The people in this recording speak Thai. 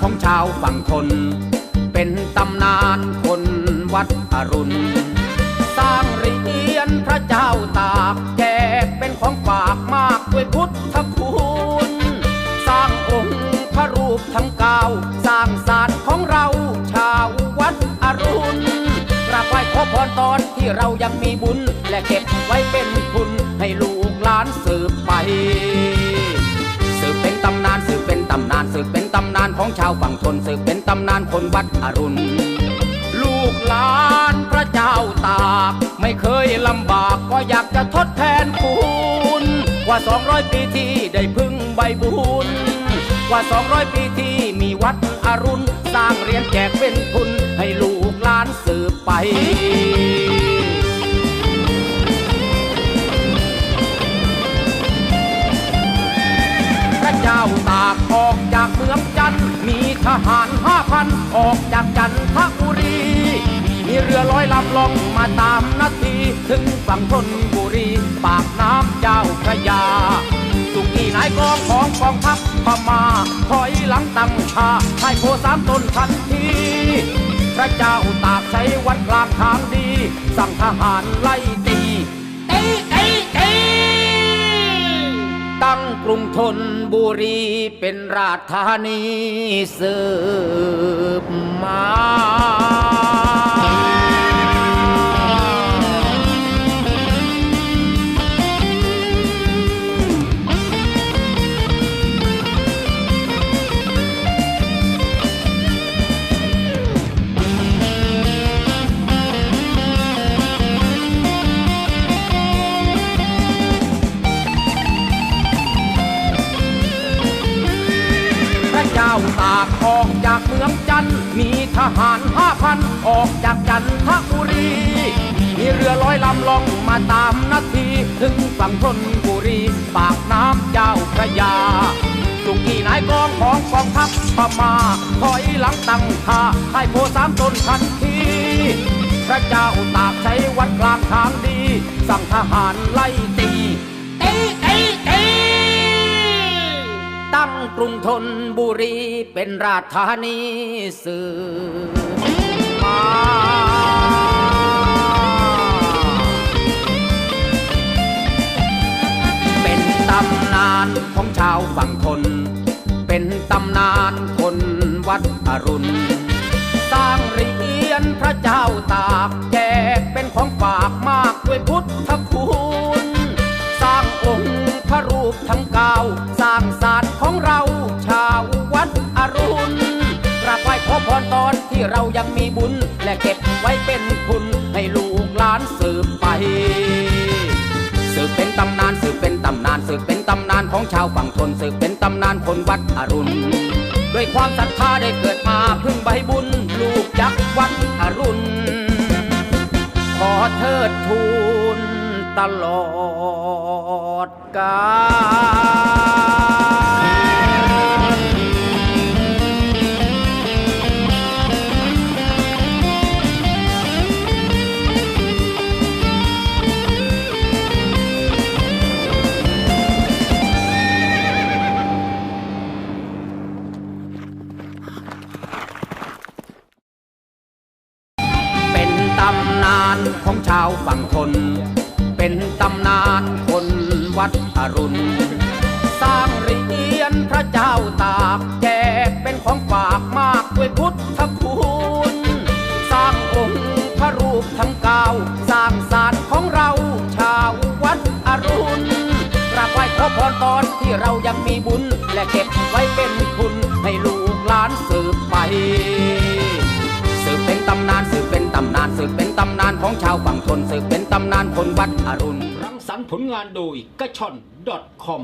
ของชาวฝั่งทน เป็นตำนานคนวัดอรุณ สร้างเหรียญพระเจ้าตากแจกเป็นของฝากมากด้วยพุทธคุณ สร้างองค์พระรูปทั้งเก้าสร้างศาสตร์ของเราชาววัดอรุณกราบไหว้ขอพรตอนที่เรายังมีบุญ และเก็บไว้เป็นทุนให้ลูกหลานสืบไป สืบเป็นตำนานสืบำนานสืบเป็นตำนานของชาวฝั่งทนสืบเป็นตำนานคนวัดอรุณ ลูกหลานพระเจ้าตาก ไม่เคยลำบากก็อยากจะทดแทนคุณกว่า200ปีที่ได้พึ่งใบบุญกว่า200ปีที่มีวัดอรุณ สร้างเรียนแจกเป็นทุนให้ลูก หารห้าพันออกจากจันทบุรี มีเรือร้อยลำล่องมาตามนาที ถึงฝั่งธนบุรี ปากน้ำเจ้าพระยาสุกีนายกองของกองทัพพม่าถอยหลังตั้งชาให้โพสามตนทันที พระเจ้าตากใช้วัดกลางทางดี สั่งทหารไล่ กรุงธนบุรีเป็นราชธานีสืบ ออกจากเมืองจันทน์มีทหารห้าพันออกจากจันทบุรี มีเรือร้อยลำล่องมาตามนาที ถึงฝั่งธนบุรี ปากน้ำเจ้าพระยาสุกีนายกองของกองทัพพม่าถอยหลังตั้งท่าให้โพสามต้นทันทีพระเจ้าตากใช้วัดกลางทางดี สั่งทหารไล่ ตั้งกรุงธนบุรีเป็นราชธานีสืบมาเป็นตำนานของชาวฝั่งทน เป็นตำนานคนวัดอรุณ สร้างเหรียญพระเจ้าตากแจกเป็นของฝากมากด้วยพุทธคุณ ปทั้งเก้าสร้างศาสตร์ของเรา ชาววัดอรุณกราบไหว้ขอพรตอนที่เรายังมีบุญ และเก็บไว้เป็นทุนให้ลูกหลานสืบไป สืบเป็นตำนานสืบเป็นตำนานสืบเป็นตำนานของชาวฝั่งทนสืบเป็นตำนานคนวัดอรุณด้วยความศรัทธาได้เกิดมาพึ่งใบบุญ ลูกยักษ์วัดอรุณขอเทิดทูนตลอด กาลเป็นตำนานของชาวฝั่งทน เป็นตำนาน วัดอรุณ สร้างเหรียญพระเจ้าตากแจกเป็นของฝากมากด้วยพุทธคุณ สร้างองค์พระรูปทั้งเก้าสร้างศาสตร์ของเราชาววัดอรุณกราบไหว้ขอพรตอนที่เรายังมีบุญ และเก็บไว้เป็นทุนให้ลูกหลานสืบไปสืบเป็นตำนานสืบเป็นตำนานสืบเป็นตำนานของชาวฝั่งทนสืบเป็นตำนานคนวัดอรุณ รรค์ผลงานโดยกระชอน .com